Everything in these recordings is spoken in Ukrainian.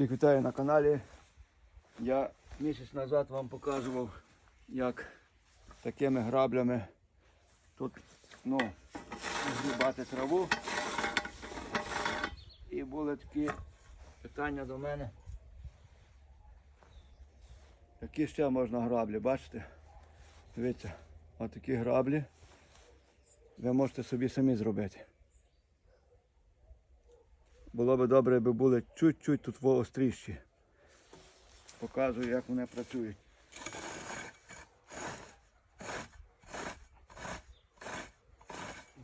Всіх вітаю на каналі. Я місяць назад вам показував, як такими граблями тут ну, зрубати траву. І були такі питання до мене. Які ще можна граблі, бачите? Дивіться, отакі граблі ви можете собі самі зробити. Було би добре, якби були чуть-чуть тут остріші. Показую, як вони працюють.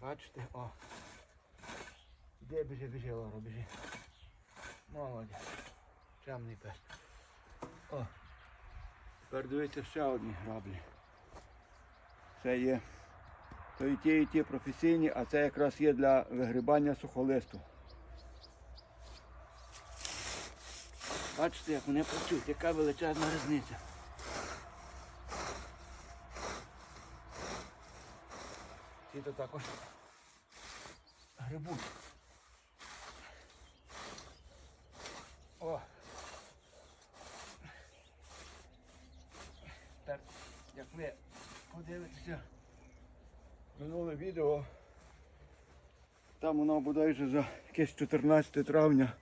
Бачите, о. Де біжи, біжи, Лора, біжи. Молодець. Чемний пес. О. Тепер дивіться ще одні граблі. Це є. То і ті, і ті професійні, а це якраз є для вигрібання сухолисту. Бачите, як вони працюють, яка величезна різниця. Ці то також грибуть. О! Так, як ви подивитеся минуле відео, там воно bodajże за якесь 14 травня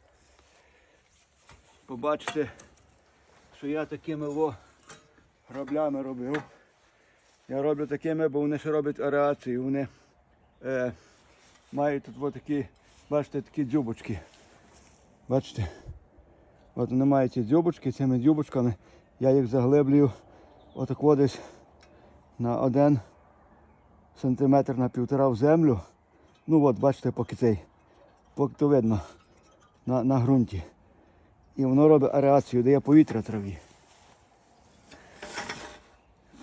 побачите, що я такими во граблями робив. Я роблю такими, бо вони ще роблять аерацію. Вони е, мають тут от такі, бачите, такі дзюбочки. Бачите? От вони мають ці дзюбочки, цими дзюбочками я їх заглиблюю отак от десь на один сантиметр на півтора в землю. Ну от, бачите, поки цей, поки то видно на, на ґрунті. І воно робить аерацію, дає повітря траві.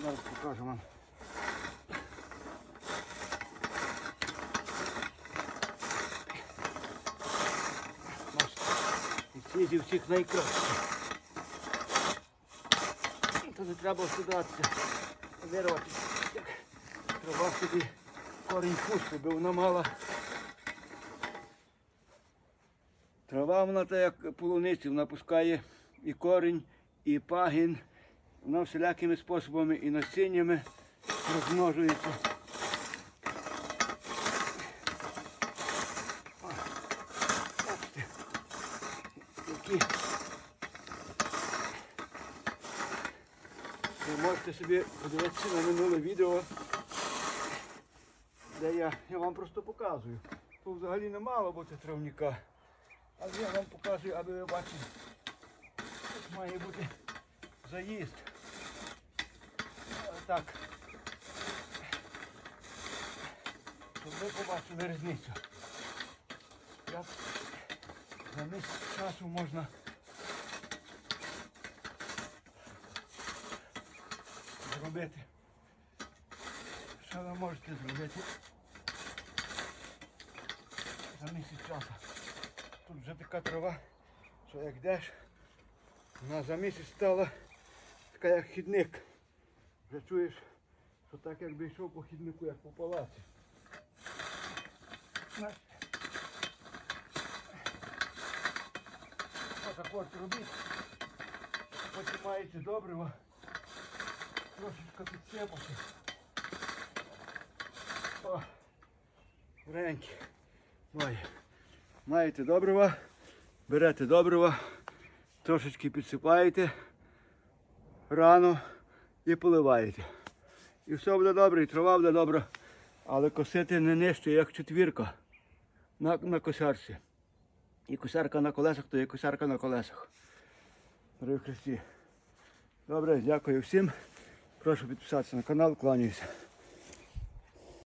Зараз покажу вам. І ці всіх найкращі. То не треба стидатися, вирвати. Трава собі корінь пусти, бо вона мала Трава вона так як полуниці, вона пускає і корінь, і пагін. Вона всілякими способами і насіннями розмножується. Які. Ви можете собі подивитися на минуле відео, де я, я вам просто показую. Тут взагалі не мало бути травника. Але я вам показую, аби ви бачили. Тут має бути заїзд. Так. Щоб ви побачили різницю. Як за місяць часу можна зробити. Що ви можете зробити за місяць часу? Тут вже така трава, що як йдеш, вона за місяць стала така як хідник. Вже чуєш, що так якби йшов по хіднику, як по палаці. Робіть. Потім маєте добриво. Трошечки підсипати. О, реньки. Має. Маєте добрива, берете добрива, трошечки підсипаєте рано і поливаєте. І все буде добре, і трава буде добра, але косити не нижче, як четвірка на, на косарці. І косарка на колесах, то є косарка на колесах. Дорогі Христі. Добре, дякую всім. Прошу підписатися на канал, кланяюся.